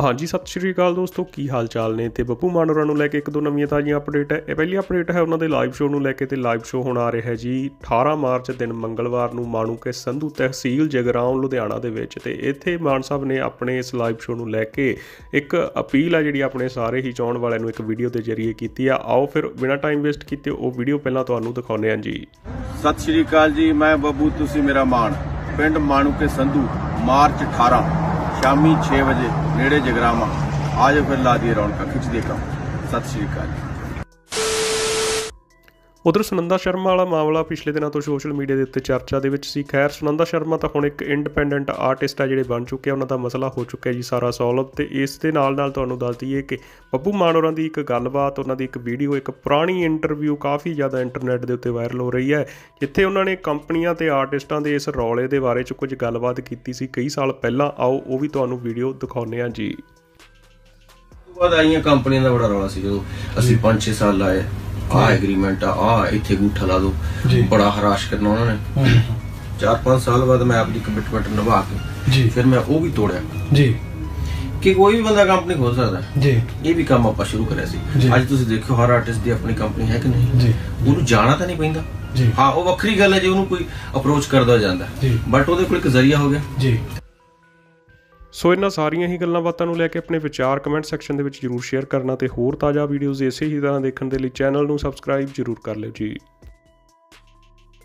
ਹਾਂਜੀ, ਸਤਿ ਸ਼੍ਰੀ ਅਕਾਲ ਦੋਸਤੋ, ਕੀ ਹਾਲ ਚਾਲ ਨੇ? ਤੇ ਬੱਬੂ ਮਾਨੋਰਾ ਨੂੰ ਲੈ ਕੇ ਇੱਕ ਦੋ ਨਵੀਆਂ ਤਾਜ਼ੀਆਂ ਅਪਡੇਟ ਹੈ। ਇਹ ਪਹਿਲੀ ਅਪਡੇਟ ਹੈ ਉਹਨਾਂ ਦੇ ਲਾਈਵ ਸ਼ੋਅ ਨੂੰ ਲੈ ਕੇ ਤੇ ਲਾਈਵ ਸ਼ੋਅ ਹੋਣ ਆ ਰਿਹਾ ਜੀ। 18 ਮਾਰਚ ਦਿਨ ਮੰਗਲਵਾਰ ਨੂੰ ਮਾਣੂ ਕੇ ਸੰਧੂ ਤਹਿਸੀਲ ਜਗਰਾਉਂ, ਲੁਧਿਆਣਾ ਦੇ ਵਿੱਚ ਤੇ ਇੱਥੇ ਮਾਨ ਸਾਹਿਬ ਨੇ ਆਪਣੇ ਇਸ ਲਾਈਵ ਸ਼ੋਅ ਨੂੰ ਲੈ ਕੇ ਇੱਕ ਅਪੀਲ ਆ ਜਿਹੜੀ ਆਪਣੇ ਸਾਰੇ ਹੀ ਚਾਹਣ ਵਾਲਿਆਂ ਨੂੰ ਇੱਕ ਵੀਡੀਓ ਦੇ ਜ਼ਰੀਏ ਕੀਤੀ ਆ। ਆਓ ਫਿਰ ਬਿਨਾਂ ਟਾਈਮ ਵੇਸਟ ਕੀਤੇ ਉਹ ਵੀਡੀਓ ਪਹਿਲਾਂ ਤੁਹਾਨੂੰ ਦਿਖਾਉਂਦੇ ਹਾਂ ਜੀ। ਸਤਿ ਸ਼੍ਰੀ ਅਕਾਲ ਜੀ, ਮੈਂ ਬੱਬੂ, ਤੁਸੀਂ ਮੇਰਾ ਮਾਣ ਪਿੰਡ ਮਾਣੂਕੇ ਸੰਧੂ, ਮਾਰਚ 18 ਸ਼ਾਮੀ 6 ਵਜੇ ਨੇੜੇ ਜਗਰਾਮਾ ਆਜੋ ਫਿਰ ਲਾ ਦੀਏ ਰੌਣਕਾਂ ਖਿੱਚ ਕੰਮ। ਸਤਿ ਸ਼੍ਰੀ ਅਕਾਲ। ਜੀ ਉਧਰ ਸੁਨੰਦਾ ਸ਼ਰਮਾ ਵਾਲਾ ਮਾਮਲਾ ਪਿਛਲੇ ਦਿਨਾਂ ਤੋਂ ਸੋਸ਼ਲ ਮੀਡੀਆ ਦੇ ਉੱਤੇ ਚਰਚਾ ਦੇ ਵਿੱਚ ਸੀ। ਖੈਰ, ਸੁਨੰਦਾ ਸ਼ਰਮਾ ਤਾਂ ਹੁਣ ਇੱਕ ਇੰਡੀਪੈਂਡੈਂਟ ਆਰਟਿਸਟ ਆ ਜਿਹੜੇ ਬਣ ਚੁੱਕੇ ਆ, ਉਹਨਾਂ ਦਾ ਮਸਲਾ ਹੋ ਚੁੱਕਿਆ ਜੀ ਸਾਰਾ ਸੋਲਵ ਤੇ ਇਸ ਦੇ ਨਾਲ ਨਾਲ ਤੁਹਾਨੂੰ ਦੱਸ ਦਈਏ ਕਿ ਬੱਬੂ ਮਾਨ ਹੋਰਾਂ ਦੀ ਇੱਕ ਗੱਲਬਾਤ, ਉਹਨਾਂ ਦੀ ਇੱਕ ਵੀਡੀਓ ਇੱਕ ਪੁਰਾਣੀ ਇੰਟਰਵਿਊ ਕਾਫੀ ਜ਼ਿਆਦਾ ਇੰਟਰਨੈਟ ਦੇ ਉੱਤੇ ਵਾਇਰਲ ਹੋ ਰਹੀ ਹੈ, ਜਿੱਥੇ ਉਹਨਾਂ ਨੇ ਕੰਪਨੀਆਂ ਤੇ ਆਰਟਿਸਟਾਂ ਦੇ ਇਸ ਰੌਲੇ ਦੇ ਬਾਰੇ ਚ ਕੁਝ ਗੱਲਬਾਤ ਕੀਤੀ ਸੀ। ਕਈ ਸਾਲ ਪਹਿਲਾਂ, ਆਓ ਉਹ ਵੀ ਤੁਹਾਨੂੰ ਵੀਡੀਓ ਦਿਖਾਉਂਦੇ ਹਾਂ ਜੀ। ਬਾਅਦ ਆਈਆਂ ਕੰਪਨੀਆਂ ਦਾ ਬੜਾ ਰੌਲਾ ਸੀ ਜਦੋਂ ਅਸੀਂ 5-6 ਸਾਲ ਲਾਏ। ਆ ਐਗਰੀਮੈਂਟ ਆ ਆ ਇੱਥੇ ਗੂਠਾ ਲਾ ਦੋ। ਬੜਾ ਹਰਾਸ਼ ਕਰਨਾ ਉਹਨਾਂ ਨੇ। 4-5 ਸਾਲ ਬਾਅਦ ਮੈਂ ਆਪਣੀ ਕਮਿਟਮੈਂਟ ਨਿਭਾ ਕੇ ਜੀ। ਫਿਰ ਮੈਂ ਉਹ ਵੀ ਤੋੜਿਆ। ਜੀ। ਕਿ ਕੋਈ ਵੀ ਬੰਦਾ ਕੰਪਨੀ ਖੋਲ ਸਕਦਾ। ਜੀ। ਇਹ ਵੀ ਕੰਮ ਆਪਾਂ ਸ਼ੁਰੂ ਕਰਿਆ ਸੀ। ਅੱਜ ਤੁਸੀਂ ਦੇਖੋ ਹਰ ਆਰਟਿਸਟ ਦੀ ਆਪਣੀ ਕੰਪਨੀ ਹੈ ਕਿ ਨਹੀਂ? ਜੀ। ਉਹਨੂੰ ਜਾਣਾ ਤਾਂ ਨਹੀਂ ਪੈਂਦਾ। ਜੀ। ਹਾਂ ਉਹ ਵੱਖਰੀ ਗੱਲ ਹੈ ਜੇ ਉਹਨੂੰ ਕੋਈ ਅਪਰੋਚ ਕਰਦਾ ਜਾਂਦਾ। ਬਟ ਉਹਦੇ ਕੋਲ ਇੱਕ ਜ਼ਰੀਆ ਹੋ ਗਿਆ। ਜੀ। ਸੋ ਇਹਨਾਂ ਸਾਰੀਆਂ ਹੀ ਗੱਲਾਂ ਬਾਤਾਂ ਨੂੰ ਲੈ ਕੇ ਆਪਣੇ ਵਿਚਾਰ ਕਮੈਂਟ ਸੈਕਸ਼ਨ ਦੇ ਵਿੱਚ ਜਰੂਰ ਸ਼ੇਅਰ ਕਰਨਾ ਤੇ ਹੋਰ ਤਾਜ਼ਾ ਵੀਡੀਓਜ਼ ਇਸੇ ਹੀ ਤਰ੍ਹਾਂ ਦੇਖਣ ਦੇ ਲਈ ਚੈਨਲ ਨੂੰ ਸਬਸਕ੍ਰਾਈਬ ਜਰੂਰ ਕਰ ਲਿਓ ਜੀ।